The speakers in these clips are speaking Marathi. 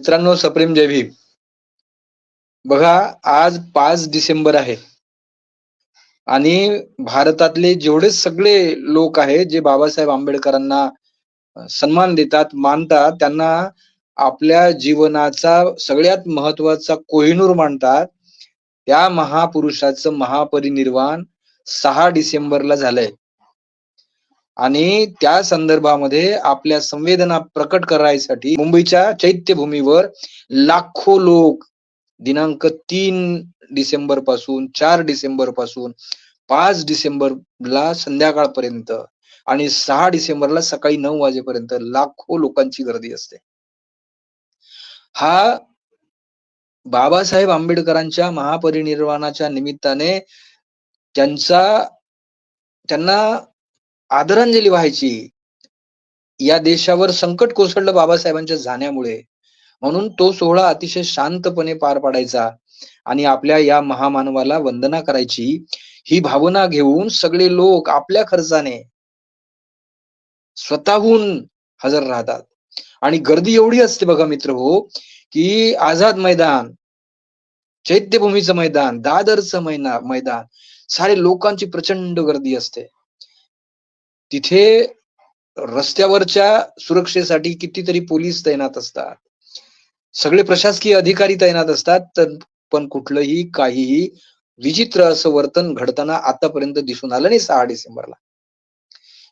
मित्रांनो सप्रेम जय भीम. बघा आज पाच डिसेंबर आहे. आणि भारतातले जेवढे सगळे लोक आहेत जे बाबासाहेब आंबेडकरांना सन्मान देतात मानतात त्यांना आपल्या जीवनाचा सगळ्यात महत्त्वाचा कोहिनूर मानतात. त्या महापुरुषाचं महापरिनिर्वाण सहा डिसेंबरला झालंय. आणि त्या संदर्भामध्ये आपल्या संवेदना प्रकट करायसाठी मुंबईच्या चैत्यभूमीवर लाखो लोक दिनांक तीन डिसेंबरपासून चार डिसेंबरपासून पाच डिसेंबरला संध्याकाळपर्यंत आणि सहा डिसेंबरला सकाळी नऊ वाजेपर्यंत लाखो लोकांची गर्दी असते. हा बाबासाहेब आंबेडकरांच्या महापरिनिर्वाणाच्या निमित्ताने त्यांचा त्यांना आदरांजली व्हायची. या देशावर संकट कोसळलं बाबासाहेबांच्या जाण्यामुळे. म्हणून तो सोहळा अतिशय शांतपणे पार पाडायचा आणि आपल्या या महामानवाला वंदना करायची ही भावना घेऊन सगळे लोक आपल्या खर्चाने स्वतःहून हजर राहतात. आणि गर्दी एवढी असते बघा मित्र हो की आझाद मैदान चैत्यभूमीचं मैदान दादरचं मैदान सारे लोकांची प्रचंड गर्दी असते. तिथे रस्त्यावरच्या सुरक्षेसाठी कितीतरी पोलीस तैनात असतात. सगळे प्रशासकीय अधिकारी तैनात असतात तर पण कुठलंही काहीही विचित्र असं वर्तन घडताना आतापर्यंत दिसून आलं नाही सहा डिसेंबरला.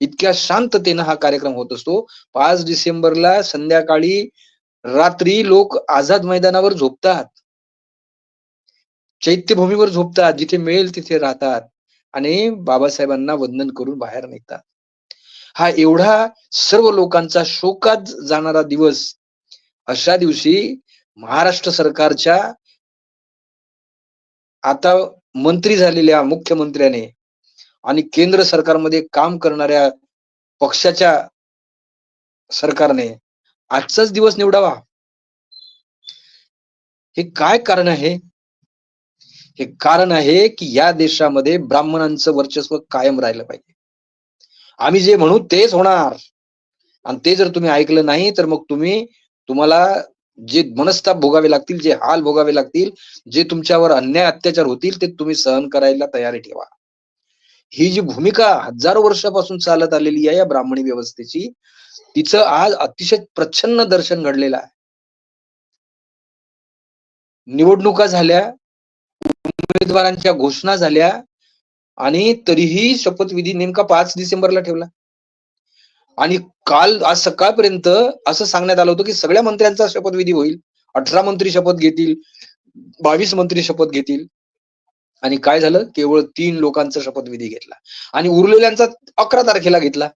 इतक्या शांततेनं हा कार्यक्रम होत असतो. पाच डिसेंबरला संध्याकाळी रात्री लोक आझाद मैदानावर झोपतात. चैत्यभूमीवर झोपतात जिथे मिळेल तिथे राहतात आणि बाबासाहेबांना वंदन करून बाहेर निघतात. हा एवढा सर्व लोकांचा शोकात जाणारा दिवस. अशा दिवशी महाराष्ट्र सरकारच्या आता मंत्री झालेल्या मुख्यमंत्र्याने आणि केंद्र सरकारमध्ये काम करणाऱ्या पक्षाच्या सरकारने आजचाच दिवस निवडावा. हे काय कारण आहे? हे कारण आहे की या देशामध्ये ब्राह्मणांचं वर्चस्व कायम राहिलं पाहिजे. आम्ही जे म्हणू तेच होणार. आणि ते जर तुम्ही ऐकलं नाही तर मग तुम्ही तुम्हाला जे मनस्ताप भोगावे लागतील जे हाल भोगावे लागतील जे तुमच्यावर अन्याय अत्याचार होतील ते तुम्ही सहन करायला तयारी ठेवा. ही जी भूमिका हजारो वर्षापासून चालत आलेली आहे या ब्राह्मणी व्यवस्थेची तिचं आज अतिशय प्रच्छन्न दर्शन घडलेलं आहे. निवडणुका झाल्या उमेदवारांच्या घोषणा झाल्या आणि तरीही शपथविधी नेमका पाच डिसेंबरला ठेवला. आणि काल आज सकाळपर्यंत असं सांगण्यात आलं होतं की सगळ्या मंत्र्यांचा शपथविधी होईल. अठरा मंत्री शपथ घेतील बावीस मंत्री शपथ घेतील. आणि काय झालं? केवळ तीन लोकांचा शपथविधी घेतला. आणि उरलेल्यांचा अकरा तारखेला घेतला.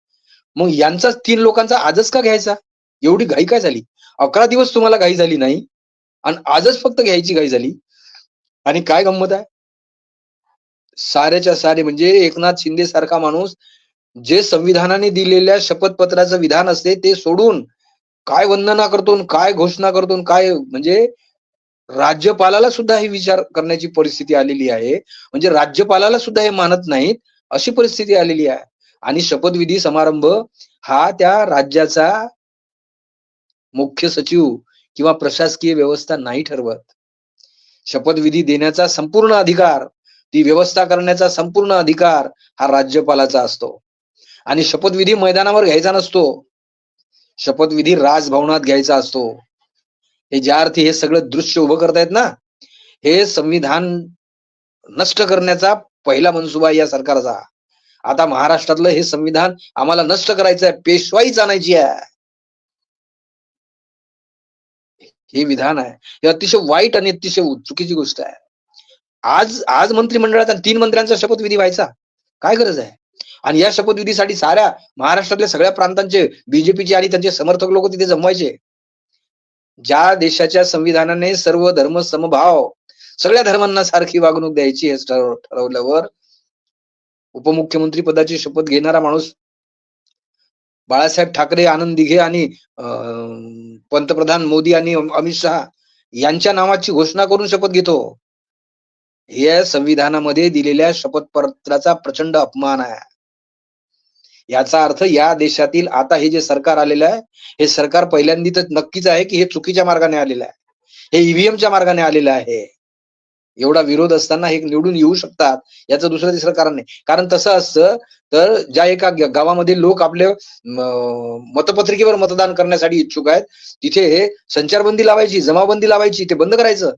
मग यांचा तीन लोकांचा आजच का घ्यायचा? एवढी घाई काय झाली? अकरा दिवस तुम्हाला घाई झाली नाही. आणि आजच फक्त घ्यायची घाई झाली. आणि काय गंमत आहे? साऱ्याच्या सारे म्हणजे एकनाथ शिंदे सारखा माणूस जे संविधानाने दिलेल्या शपथपत्राचं विधान असते ते सोडून काय वंदना करतो काय घोषणा करतो काय म्हणजे राज्यपालाला सुद्धा हे विचार करण्याची परिस्थिती आलेली आहे. म्हणजे राज्यपालाला सुद्धा हे मानत नाहीत अशी परिस्थिती आलेली आहे. आणि शपथविधी समारंभ हा त्या राज्याचा मुख्य सचिव किंवा प्रशासकीय व्यवस्था नाही ठरवत. शपथविधी देण्याचा संपूर्ण अधिकार ती व्यवस्था करण्याचा संपूर्ण अधिकार हा राज्यपालाचा असतो. आणि शपथविधी मैदानावर घ्यायचा नसतो. शपथविधी राजभवनात घ्यायचा असतो. हे ज्या अर्थी हे सगळं दृश्य उभं करतायत ना हे संविधान नष्ट करण्याचा पहिला मनसुबा या सरकारचा. आता महाराष्ट्रातलं हे संविधान आम्हाला नष्ट करायचं आहे पेशवाईच आणायची आहे. हे विधान आहे. हे अतिशय वाईट आणि अतिशय चुकीची गोष्ट आहे. आज आज मंत्रिमंडळात तीन मंत्र्यांचा शपथविधी व्हायचा. काय गरज आहे? आणि या शपथविधीसाठी साऱ्या महाराष्ट्रातल्या सगळ्या प्रांतांचे बीजेपीचे आणि त्यांचे समर्थक लोक तिथे जमवायचे. ज्या देशाच्या संविधानाने सर्व धर्म समभाव सगळ्या धर्मांना सारखी वागणूक द्यायची हे ठरवल्यावर उपमुख्यमंत्री पदाची शपथ घेणारा माणूस बाळासाहेब ठाकरे आनंद दिघे आणि पंतप्रधान मोदी आणि अमित शहा यांच्या नावाची घोषणा करून शपथ घेतो. या संविधानामध्ये दिलेल्या शपथपत्राचा प्रचंड अपमान आहे. याचा अर्थ या देशातील आता हे जे सरकार आलेलं आहे हे सरकार पहिल्यांदी तर नक्कीच आहे की हे चुकीच्या मार्गाने आलेलं आहे. हे ईव्हीएमच्या मार्गाने आलेलं आहे. एवढा विरोध असताना हे निवडून येऊ शकतात याचं दुसरं तिसरं कारण नाही. कारण तसं असतं तर ज्या एका गावामध्ये लोक आपले मतपत्रिकेवर मतदान करण्यासाठी इच्छुक आहेत तिथे संचारबंदी लावायची जमाबंदी लावायची ते बंद करायचं.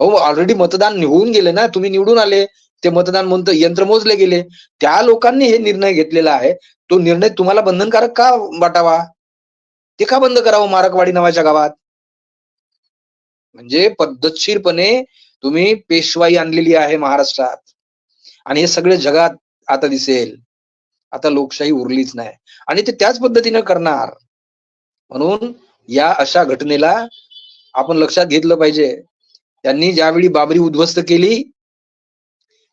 हो ऑलरेडी मतदान होऊन गेले ना तुम्ही निवडून आले. ते मतदान म्हणतं यंत्र मोजले गेले. त्या लोकांनी हे निर्णय घेतलेला आहे. तो निर्णय तुम्हाला बंधनकारक का वाटावा? ते का बंद करावं मारकवाडी नावाच्या गावात? म्हणजे पद्धतशीरपणे तुम्ही पेशवाई आणलेली आहे महाराष्ट्रात. आणि हे सगळे जगात आता दिसेल. आता लोकशाही उरलीच नाही. आणि ते त्याच पद्धतीनं करणार. म्हणून या अशा घटनेला आपण लक्षात घेतलं पाहिजे. त्यांनी ज्यावेळी बाबरी उद्ध्वस्त केली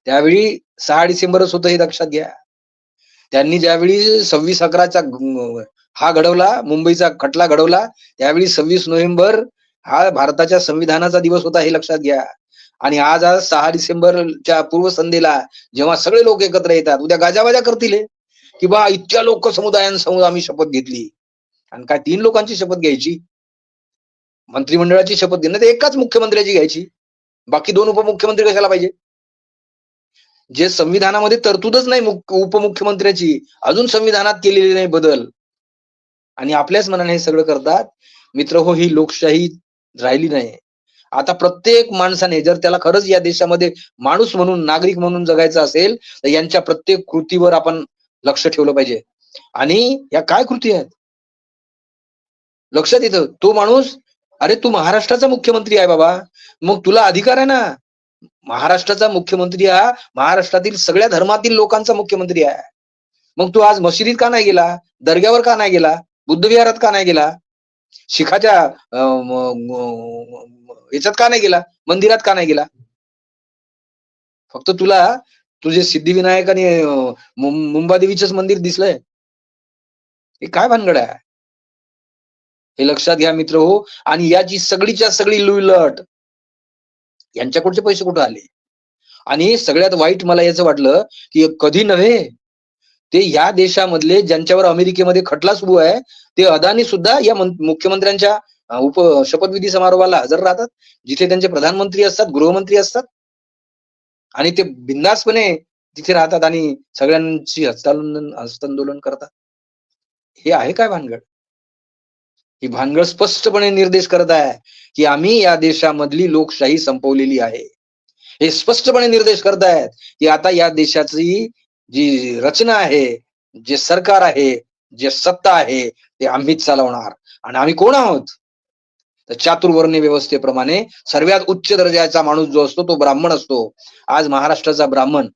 त्यावेळी सहा डिसेंबरच होतं हे लक्षात घ्या. त्यांनी ज्यावेळी सव्वीस अकराचा हा घडवला मुंबईचा खटला घडवला त्यावेळी सव्वीस नोव्हेंबर हा भारताच्या संविधानाचा दिवस होता हे लक्षात घ्या. आणि आज आज सहा डिसेंबरच्या पूर्वसंध्येला जेव्हा सगळे लोक एकत्र येतात उद्या गाजावाजा करतील की बा इतक्या लोक समुदायांसमोर आम्ही शपथ घेतली. आणि काय तीन लोकांची शपथ घ्यायची? मंत्रिमंडळाची शपथ घेणं तर एकाच मुख्यमंत्र्याची घ्यायची. बाकी दोन उपमुख्यमंत्री कशाला पाहिजे? जे संविधानामध्ये तरतूदच नाही उपमुख्यमंत्र्याची अजून संविधानात केलेली नाही बदल. आणि आपल्याच मनाने हे सगळं करतात. मित्र हो ही लोकशाही राहिली नाही. आता प्रत्येक माणसाने जर त्याला खरंच या देशामध्ये माणूस म्हणून नागरिक म्हणून जगायचं असेल तर यांच्या प्रत्येक कृतीवर आपण लक्ष ठेवलं पाहिजे. आणि या काय कृती आहेत? लक्षात येतं तो माणूस अरे तू महाराष्ट्राचा मुख्यमंत्री आहे बाबा. मग तुला अधिकार आहे ना? महाराष्ट्राचा मुख्यमंत्री हा महाराष्ट्रातील सगळ्या धर्मातील लोकांचा मुख्यमंत्री आहे. मग तू आज मशिदीत का नाही गेला? दर्ग्यावर का नाही गेला? बुद्ध विहारात का नाही गेला? शिखाच्या याच्यात का नाही गेला? मंदिरात का नाही गेला? फक्त तुला तुझे सिद्धिविनायक आणि मुं- मुंबादेवीचंच मंदिर दिसलंय. हे काय भानगड आहे? हे लक्षात घ्या मित्र हो. आणि याची सगळीच्या सगळी लुईलट यांच्याकडचे पैसे कुठे आले? आणि सगळ्यात वाईट मला याचं वाटलं की कधी नव्हे ते या देशामधले ज्यांच्यावर अमेरिकेमध्ये खटला सुरू आहे ते अदानी सुद्धा या मुख्यमंत्र्यांच्या उप शपथविधी समारोहाला हजर राहतात जिथे त्यांचे प्रधानमंत्री असतात गृहमंत्री असतात आणि ते बिंदासपणे तिथे राहतात आणि सगळ्यांची हस्तांदोलन हस्तांदोलन करतात. हे आहे काय भानगड? ही भानगड स्पष्टपणे निर्देश करत आहे की आम्ही या देशामधली लोकशाही संपवलेली आहे. हे स्पष्टपणे निर्देश करत आहेत की आता या देशाची जी रचना आहे जे सरकार आहे जे सत्ता आहे ते आम्हीच चालवणार. आणि आम्ही कोण आहोत? तर चातुर्वर्ण्य व्यवस्थेप्रमाणे सर्वात उच्च दर्जाचा माणूस जो असतो तो ब्राह्मण असतो. आज महाराष्ट्राचा ब्राह्मण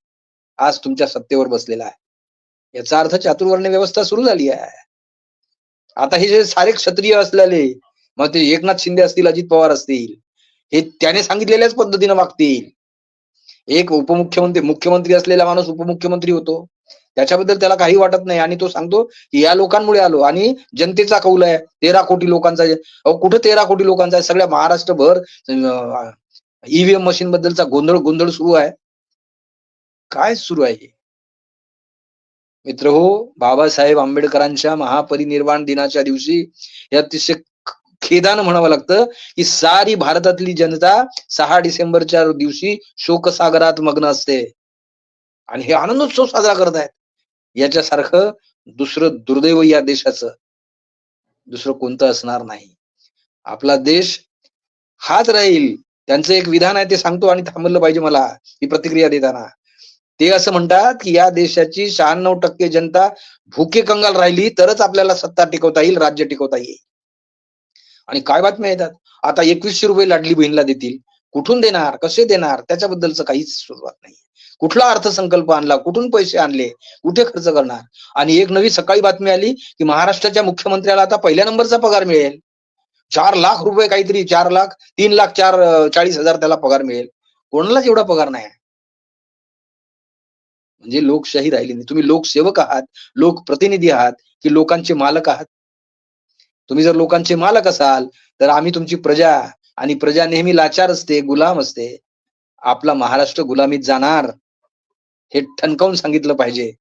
आज तुमच्या सत्तेवर बसलेला आहे. याचा अर्थ चातुर्वर्ण्य व्यवस्था सुरू झाली आहे. आता हे जे सारे क्षत्रिय असलेले मग ते एकनाथ शिंदे असतील अजित पवार असतील हे त्याने सांगितलेल्याच पद्धतीने वागतील एक उपमुख्यमंत्री मुख्यमंत्री असलेला माणूस उपमुख्यमंत्री होतो. त्याच्याबद्दल त्याला काही वाटत नाही. आणि तो सांगतो की या लोकांमुळे आलो. आणि जनतेचा कौल आहे. तेरा कोटी लोकांचा आहे. अहो कुठं तेरा कोटी लोकांचा आहे? सगळ्या महाराष्ट्रभर ईव्हीएम मशीन बद्दलचा गोंधळ गोंधळ सुरू आहे. काय सुरू आहे हे? मित्र हो बाबासाहेब आंबेडकरांच्या महापरिनिर्वाण दिनाच्या दिवशी हे अतिशय खेदानं म्हणावं लागतं की सारी भारतातली जनता सहा डिसेंबरच्या दिवशी शोकसागरात मग्न असते. आणि हे आनंदोत्सव साजरा करत आहेत. याच्यासारखं दुसरं दुर्दैव या देशाचं. दुसरं कोणतं असणार नाही. आपला देश हाच राहील. त्यांचं एक विधान आहे ते सांगतो आणि थांबलं पाहिजे मला ही प्रतिक्रिया देताना. ते असं म्हणतात की या देशाची शहाण्णव टक्के जनता भुके कंगाल राहिली तरच आपल्याला सत्ता टिकवता येईल राज्य टिकवता येईल. आणि काय बातम्या येतात? आता एकवीसशे रुपये लाडली बहिणीला देतील. कुठून देणार? कसे देणार? त्याच्याबद्दलच काहीच सुरुवात नाही कुठला अर्थसंकल्प आणला? कुठून पैसे आणले? कुठे खर्च करणार? आणि एक नवी सकाळी बातमी आली की महाराष्ट्राच्या मुख्यमंत्र्याला आता पहिल्या नंबरचा पगार मिळेल. चार लाख रुपये काहीतरी चार लाख तीन लाख चार चाळीस हजार त्याला पगार मिळेल. कोणालाच एवढा पगार नाही. म्हणजे लोकशाही राहिली नाही. तुम्ही लोकसेवक आहात लोकप्रतिनिधी आहात की लोकांचे मालक आहात? तुम्ही जर लोकांचे मालक असाल तर आम्ही तुमची प्रजा आणि प्रजा नेहमी लाचार असते गुलाम असते. आपला महाराष्ट्र गुलामीत जाणार हे ठणकावून सांगितलं पाहिजे.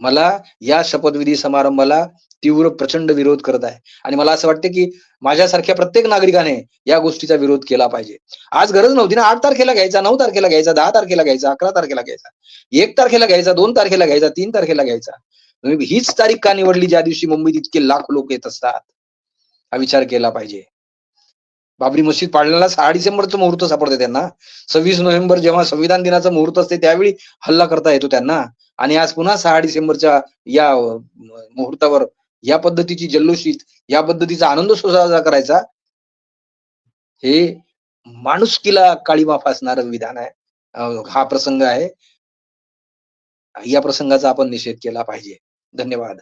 मला या शपथविधी समारंभाला तीव्र प्रचंड विरोध करत आहे. आणि मला असं वाटतं की माझ्यासारख्या प्रत्येक नागरिकाने या गोष्टीचा विरोध केला पाहिजे. आज गरज नव्हती ना आठ तारखेला घ्यायचा नऊ तारखेला घ्यायचा दहा तारखेला घ्यायचा अकरा तारखेला घ्यायचा एक तारखेला घ्यायचा दोन तारखेला घ्यायचा तीन तारखेला घ्यायचा. हीच तारीख का निवडली ज्या दिवशी मुंबईत इतके लाख लोक येत असतात? हा विचार केला पाहिजे. बाबरी मशीद पाडण्याला सहा डिसेंबरचं मुहूर्त सापडते त्यांना. सव्वीस नोव्हेंबर जेव्हा संविधान दिनाचं मुहूर्त असते त्यावेळी हल्ला करता येतो त्यांना. आणि आज पुन्हा सहा डिसेंबरच्या या मुहूर्तावर या पद्धतीची जल्लोषित या पद्धतीचा आनंद साजरा करायचा हे माणुसकीला काळीमा फासणार विधान आहे. हा प्रसंग आहे. या प्रसंगाचा आपण निषेध केला पाहिजे. धन्यवाद.